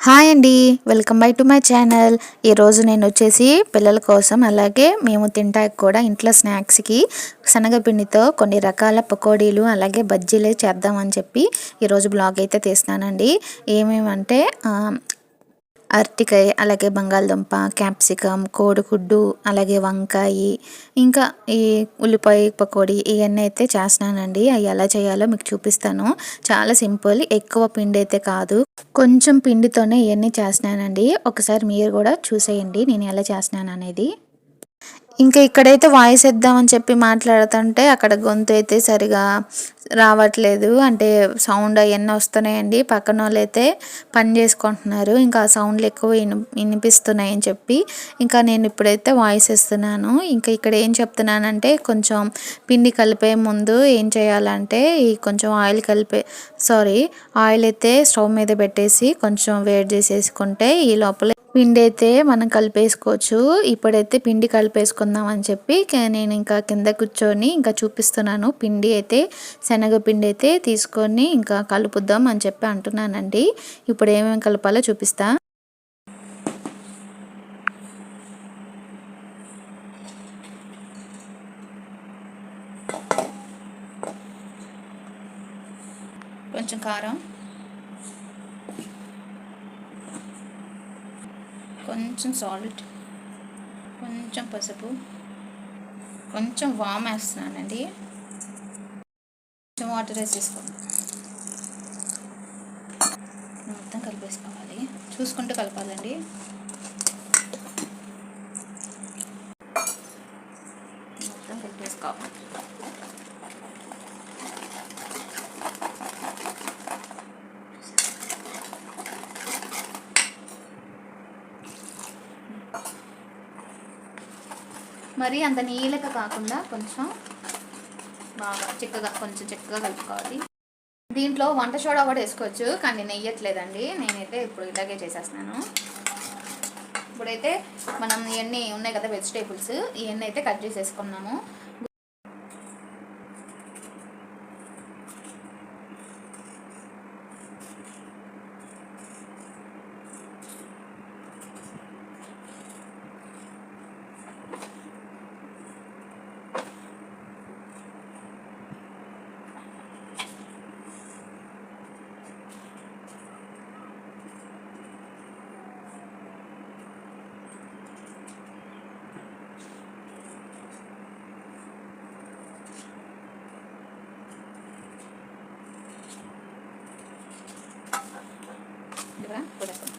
Hi అండి welcome by to my channel. ఈరోజు నేను వచ్చేసి పిల్లల కోసం అలాగే మేము తింటాకి కూడా ఇంట్లో స్నాక్స్కి శనగపిండితో కొన్ని రకాల పకోడీలు అలాగే బజ్జీలు చేద్దామని చెప్పి ఈరోజు బ్లాగ్ అయితే తీస్తానండి ఏమేమంటే అరటికాయ అలాగే బంగాళదుంప క్యాప్సికమ్ కోడిగుడ్డు అలాగే వంకాయ ఇంకా ఈ ఉల్లిపాయ పకోడీ ఇవన్నీ అయితే చేస్తున్నానండి. అవి ఎలా చేయాలో మీకు చూపిస్తాను. చాలా సింపుల్ ఎక్కువ పిండి అయితే కాదు. కొంచెం పిండితోనే ఇవన్నీ చేస్తున్నానండి. ఒకసారి మీరు కూడా చూసేయండి నేను ఎలా చేస్తున్నాను అనేది. ఇంకా ఇక్కడైతే వాయిస్ ఇద్దామని చెప్పి మాట్లాడుతుంటే అక్కడ గొంతు అయితే సరిగా రావట్లేదు. అంటే సౌండ్ అవన్నీ వస్తున్నాయండి. పక్కన వాళ్ళు అయితే పని చేసుకుంటున్నారు. ఇంకా ఆ సౌండ్లు ఎక్కువ విని వినిపిస్తున్నాయి అని చెప్పి ఇంకా నేను ఇప్పుడైతే వాయిస్ ఇస్తున్నాను ఇంకా ఇక్కడ ఏం చెప్తున్నానంటే కొంచెం పిండి కలిపే ముందు ఏం చేయాలంటే ఈ కొంచెం ఆయిల్ కలిపే సారీ ఆయిల్ అయితే స్టవ్ మీద పెట్టేసి కొంచెం వేడి చేసేసుకుంటే ఈ లోపల పిండి అయితే మనం కలిపేసుకోవచ్చు. ఇప్పుడైతే పిండి కలిపేసుకుందాం అని చెప్పి నేను ఇంకా కింద కూర్చొని ఇంకా చూపిస్తున్నాను. పిండి అయితే శనగపిండి అయితే తీసుకొని ఇంకా కలుపుద్దాం అని చెప్పి అంటున్నానండి. ఇప్పుడు ఏమేమి కలపాలో చూపిస్తా. కొంచెం కారం. కొంచెం సాల్ట్ కొంచెం పసుపు కొంచెం వామ్ వేస్తున్నానండి. కొంచెం వాటర్ వేసేసుకోండి మొత్తం కలిపేసుకోవాలి. చూసుకుంటూ కలపాలండి. మొత్తం కలిపేసుకోవాలి. మరి అంత నీళ్ళగా కాకుండా కొంచెం బాగా చిక్కగా కొంచెం చిక్కగా కలుపుకోవాలి. దీంట్లో వంట సోడా కూడా వేసుకోవచ్చు కానీ నెయ్యట్లేదండి. నేనైతే ఇప్పుడు ఇలాగే చేసేస్తున్నాను. ఇప్పుడైతే మనం ఇవన్నీ ఉన్నాయి కదా వెజిటేబుల్స్ ఇవన్నీ అయితే కట్ చేసేసుకున్నాము. ఇదిగోరా, ఉడకని.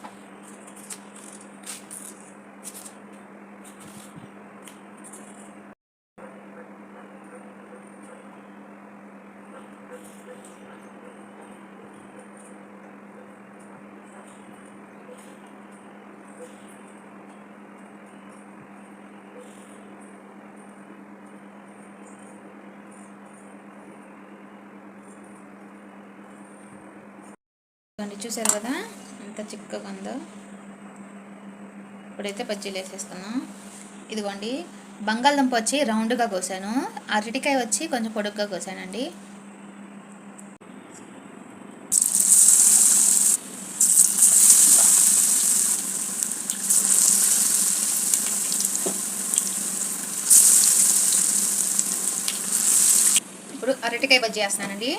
చూసారు కదా ఎంత చిక్కగా ఉందో ఇప్పుడైతే బజ్జీలు వేసేస్తున్నాం ఇదిగోండి బంగాళదుంప వచ్చి రౌండ్గా కోసాను. అరటికాయ వచ్చి కొంచెం పొడుగ్గా కోసానండి. ఇప్పుడు అరటికాయ బజ్జీ వేస్తున్నానండి.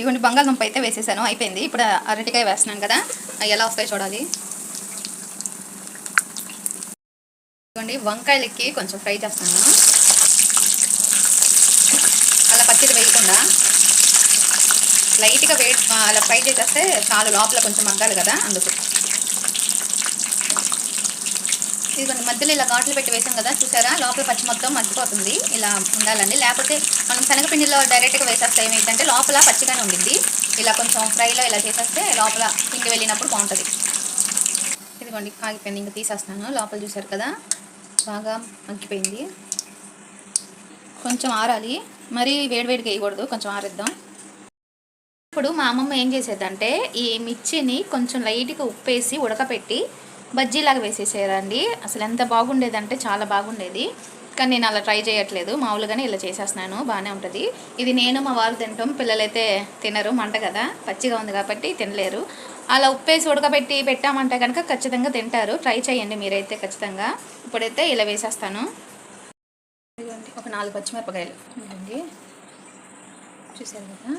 ఇవ్వండి బంగాళదుంప అయితే వేసేసాను. అయిపోయింది. ఇప్పుడు అరటికాయ వేస్తున్నాను కదా అవి ఎలా వస్తాయి చూడాలి. ఇవ్వండి వంకాయలకి కొంచెం ఫ్రై చేస్తాను అలా పచ్చిది వేయకుండా లైట్గా వే అలా ఫ్రై చేసేస్తే చాలు లోపల కొంచెం మగ్గాలి కదా అందుకు. ఇదిగోండి మధ్యలో ఇలా ఘాట్లు పెట్టి వేసాం కదా చూసారా? లోపల పచ్చి మొత్తం మగ్గిపోతుంది. ఇలా ఉండాలండి. లేకపోతే మనం శనగపిండిలో డైరెక్ట్గా వేసేస్తే ఏమైందంటే లోపల పచ్చిగానే ఉండిద్ది. ఇలా కొంచెం ఫ్రైలో ఇలా చేసేస్తే లోపల పిండి వెళ్ళినప్పుడు బాగుంటుంది. ఇదిగోండి ఆగిపోయింది. ఇంకా తీసేస్తాను. లోపల చూసారు కదా? బాగా మగ్గిపోయింది. కొంచెం ఆరాలి. మరీ వేడివేడిగా వేయకూడదు. కొంచెం ఆరిద్దాం. ఇప్పుడు మా అమ్మమ్మ ఏం చేసేదంటే ఈ మిర్చిని కొంచెం లైట్గా ఉప్పేసి ఉడకపెట్టి బజ్జీలాగా వేసేసేయాలండి అసలు ఎంత బాగుండేదంటే చాలా బాగుండేది. కానీ నేను అలా ట్రై చేయట్లేదు. మామూలుగానే ఇలా చేసేస్తున్నాను. బాగానే ఉంటుంది. ఇది నేను మా వారు తింటాం. పిల్లలైతే తినరు. మంట కదా. పచ్చిగా ఉంది కాబట్టి తినలేరు. అలా ఉప్పేసి ఉడకబెట్టి పెట్టామంటే కనుక ఖచ్చితంగా తింటారు. ట్రై చేయండి మీరైతే ఖచ్చితంగా. ఇప్పుడైతే ఇలా వేసేస్తాను. ఒక నాలుగు పచ్చిమిరపకాయలు. చూసారు కదా?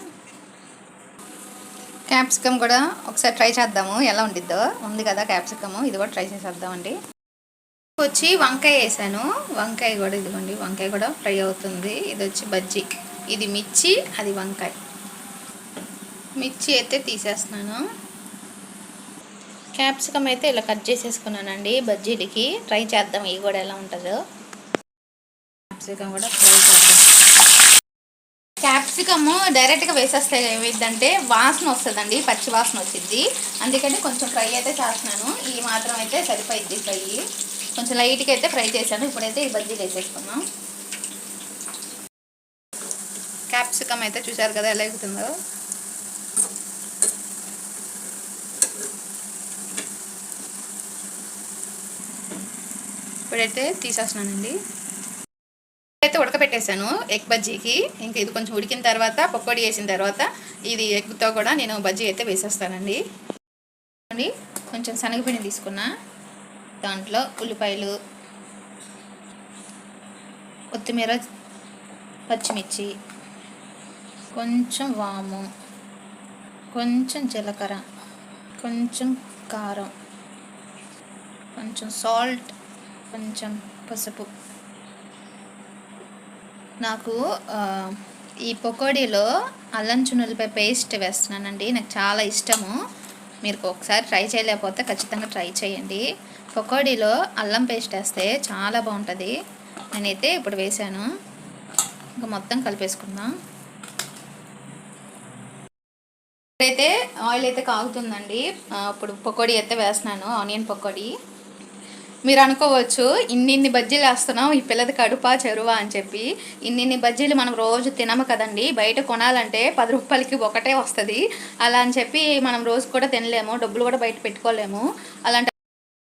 క్యాప్సికమ్ కూడా ఒకసారి ట్రై చేద్దాము. ఎలా ఉండిద్దో? ఉంది కదా క్యాప్సికమ్. ఇది కూడా ట్రై చేసేద్దామండి. వచ్చి వంకాయ వేసాను. వంకాయ కూడా ఇదిగోండి. వంకాయ కూడా ఫ్రై అవుతుంది. ఇది వచ్చి బజ్జీ. ఇది మిర్చి అది వంకాయ. మిర్చి అయితే తీసేస్తున్నాను. క్యాప్సికమ్ అయితే ఇలా కట్ చేసేసుకున్నానండి బజ్జీలకి. ట్రై చేద్దాం. ఇవి కూడా ఎలా ఉంటుందో. క్యాప్సికమ్ కూడా ఫ్రై చేద్దాం. క్యాప్సికమ్ డైరెక్ట్గా వేసేస్తే ఏమైందంటే వాసన వస్తుందండి పచ్చి వాసన వచ్చింది అందుకని కొంచెం ఫ్రై అయితే చేస్తున్నాను. ఈ మాత్రం అయితే సరిపోయిద్ది ఫ్రై. కొంచెం లైట్గా అయితే ఫ్రై చేశాను. ఇప్పుడైతే ఈ బజ్జీలు వేసేసుకున్నాం క్యాప్సికమ్ అయితే చూసారు కదా ఎలా ఎగుతుందో ఇప్పుడైతే తీసేస్తున్నానండి. పెట్టేశాను ఎగ్ బజ్జీకి. ఇంకా ఇది కొంచెం ఉడికిన తర్వాత పకోడీ వేసిన తర్వాత ఇది ఎగ్తో కూడా నేను బజ్జీ అయితే వేసేస్తానండి. కొంచెం శనగపిండి తీసుకున్నా. దాంట్లో ఉల్లిపాయలు కొత్తిమీర పచ్చిమిర్చి కొంచెం వాము కొంచెం జీలకర్ర కొంచెం కారం కొంచెం సాల్ట్ కొంచెం పసుపు. నాకు ఈ పకోడీలో అల్లం చున్నులపై పేస్ట్ వేస్తున్నానండి. నాకు చాలా ఇష్టము. మీరు ఒకసారి ట్రై చేయలేకపోతే ఖచ్చితంగా ట్రై చేయండి. పకోడీలో అల్లం పేస్ట్ వేస్తే చాలా బాగుంటుంది. నేనైతే ఇప్పుడు వేసాను. ఇంకా మొత్తం కలిపేసుకుందాం. ఇప్పుడైతే ఆయిల్ అయితే కాగుతుందండి. ఇప్పుడు పకోడీ అయితే వేస్తున్నాను. ఆనియన్ పకోడీ. మీరు అనుకోవచ్చు ఇన్నిన్ని బజ్జీలు వేస్తున్నాం ఈ పిల్లది కడుపా చెరువా అని చెప్పి. ఇన్నిన్ని బజ్జీలు మనం రోజు తినము కదండి. బయట కొనాలంటే పది రూపాయలకి ఒకటే వస్తుంది. అలా అని చెప్పి మనం రోజు కూడా తినలేము డబ్బులు కూడా బయట పెట్టుకోలేము. అలాంటి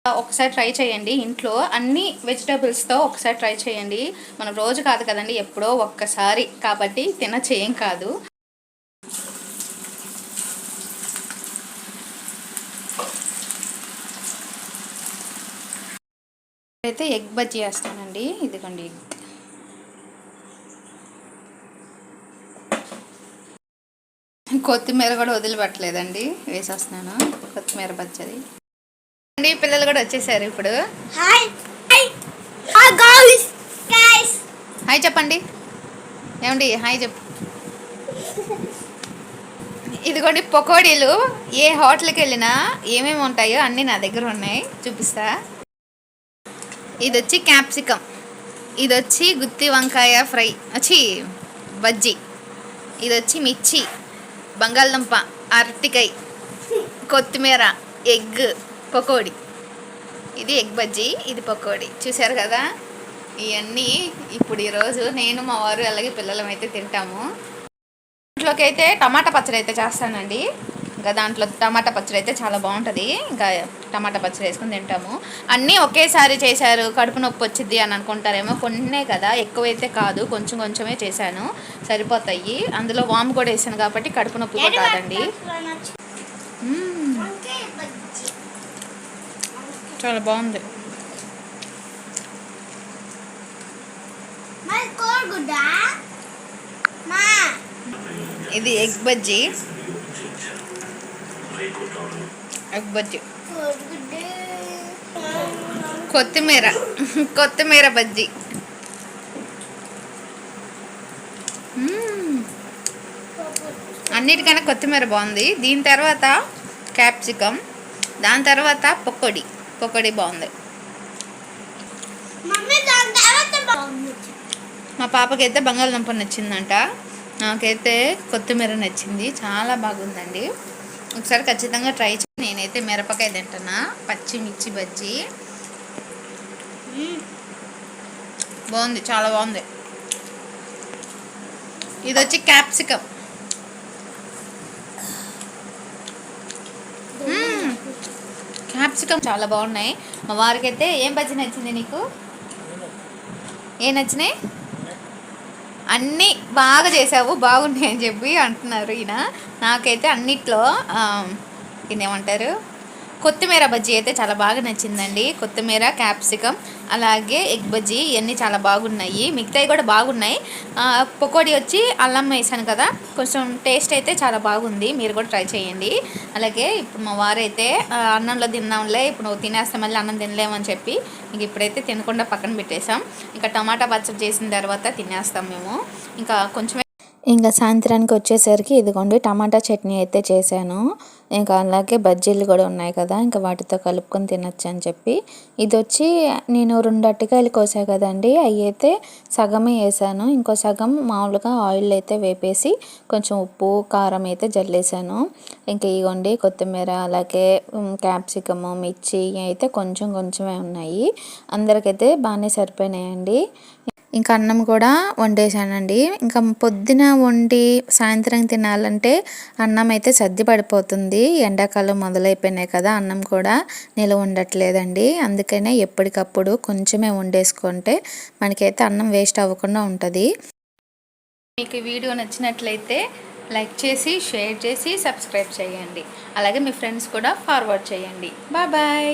ఒకసారి ట్రై చేయండి ఇంట్లో. అన్ని వెజిటేబుల్స్తో ఒకసారి ట్రై చేయండి. మనం రోజు కాదు కదండి ఎప్పుడో ఒక్కసారి. కాబట్టి తినచ్చు ఏం కాదు. అయితే ఎగ్ బజ్జీ వేస్తానండి ఇదిగోండి. ఎగ్ కొత్తిమీర కూడా వదిలిపెట్టలేదండి. వేసేస్తున్నాను. కొత్తిమీర బజ్జది. అండి పిల్లలు కూడా వచ్చేసారు ఇప్పుడు. హాయ్ చెప్పండి. ఏమండి హాయ్ చెప్పు. ఇదిగోండి పకోడీలు. ఏ హోటల్కి వెళ్ళినా ఏమేమి ఉంటాయో అన్నీ నా దగ్గర ఉన్నాయి. చూపిస్తా. ఇది వచ్చి క్యాప్సికమ్ ఇది వచ్చి గుత్తి వంకాయ ఫ్రై. వచ్చి బజ్జీ. ఇది వచ్చి మిర్చి బంగాళదుంప అరటికాయ కొత్తిమీర ఎగ్ పకోడీ. ఇది ఎగ్ బజ్జీ ఇది పకోడీ. చూశారు కదా? ఇవన్నీ ఇప్పుడు ఈరోజు నేను మా వారు అలాగే పిల్లలం అయితే తింటాము. ఇంట్లోకి అయితే టమాటా పచ్చడి అయితే చేస్తానండి. ఇంకా దాంట్లో టమాటా పచ్చడి అయితే చాలా బాగుంటుంది. ఇంకా టమాటా పచ్చడి వేసుకొని తింటాము. అన్నీ ఒకేసారి చేశారు కడుపు నొప్పి వచ్చింది అని అనుకుంటారేమో కొన్నే కదా ఎక్కువైతే కాదు కొంచెం కొంచెమే చేశాను సరిపోతాయి. అందులో వాము కూడా వేసాను కాబట్టి కడుపు నొప్పి కూడా కాదండి. చాలా బాగుంది. ఇది ఎగ్ బజ్జీ ఎగ్ బజ్జీ. కొత్తిమీర. కొత్తిమీర బజ్జీ. అన్నిటికన్నా కొత్తిమీర బాగుంది. దీని తర్వాత క్యాప్సికమ్. దాని తర్వాత పకోడీ. పకోడీ బాగుంది. మా పాపకైతే బంగాళదుంప నచ్చిందంట. నాకైతే కొత్తిమీర నచ్చింది. చాలా బాగుందండి. ఒకసారి ఖచ్చితంగా ట్రై నేనైతే మిరపకాయ తింటున్నా పచ్చిమిర్చి బజ్జీ. బాగుంది చాలా బాగుంది. ఇది వచ్చి క్యాప్సికమ్ క్యాప్సికమ్ చాలా బాగున్నాయి. మా వారికి అయితే ఏం బజ్జీ నచ్చింది నీకు? ఏ నచ్చినాయి? అన్నీ బాగా చేసావు బాగున్నాయి అని చెప్పి అంటున్నారు ఈయన. నాకైతే అన్నిట్లో ఇదేమంటారు కొత్తిమీర బజ్జీ అయితే చాలా బాగా నచ్చిందండి. కొత్తిమీర క్యాప్సికమ్ అలాగే ఎగ్ బజ్జీ ఇవన్నీ చాలా బాగున్నాయి. మిగతాయి కూడా బాగున్నాయి. పకోడీ వచ్చి అల్లం వేసాను కదా కొంచెం టేస్ట్ అయితే చాలా బాగుంది. మీరు కూడా ట్రై చేయండి. అలాగే ఇప్పుడు మా వారైతే అన్నంలో తిన్నాంలే ఇప్పుడు నువ్వు తినేస్తే మళ్ళీ అన్నం తినలేమని చెప్పి ఇంక ఇప్పుడైతే తినకుండా పక్కన పెట్టేసాం ఇంకా టమాటా పచ్చడి చేసిన తర్వాత తినేస్తాం మేము. ఇంకా కొంచెం ఇంకా సాయంత్రానికి వచ్చేసరికి ఇదిగోండి టమాటా చట్నీ అయితే చేశాను. ఇంకా అలాగే బజ్జీలు కూడా ఉన్నాయి కదా ఇంకా వాటితో కలుపుకొని తినొచ్చు అని చెప్పి. ఇది వచ్చి నేను రెండు అట్టికాయలు కోసా కదండి అవి అయితే సగమే వేసాను. ఇంకో సగం మామూలుగా ఆయిల్ అయితే వేపేసి కొంచెం ఉప్పు కారం అయితే జల్లేసాను. ఇంకా ఇగోండి కొత్తిమీర అలాగే క్యాప్సికము మిర్చి అయితే కొంచెం కొంచెమే ఉన్నాయి. అందరికైతే బాగానే సరిపోయినాయండి. ఇంకా అన్నం కూడా వండేశానండి. ఇంకా పొద్దున వండి సాయంత్రం తినాలంటే అన్నం అయితే సర్ది పడిపోతుంది. ఎండాకాలం మొదలైపోయినాయి కదా అన్నం కూడా నిలవ ఉండట్లేదండి. అందుకనే ఎప్పటికప్పుడు కొంచెమే వండేసుకుంటే మనకైతే అన్నం వేస్ట్ అవ్వకుండా ఉంటుంది. మీకు వీడియో నచ్చినట్లయితే లైక్ చేసి షేర్ చేసి సబ్స్క్రైబ్ చేయండి. అలాగే మీ ఫ్రెండ్స్ కూడా ఫార్వర్డ్ చేయండి. Bye bye.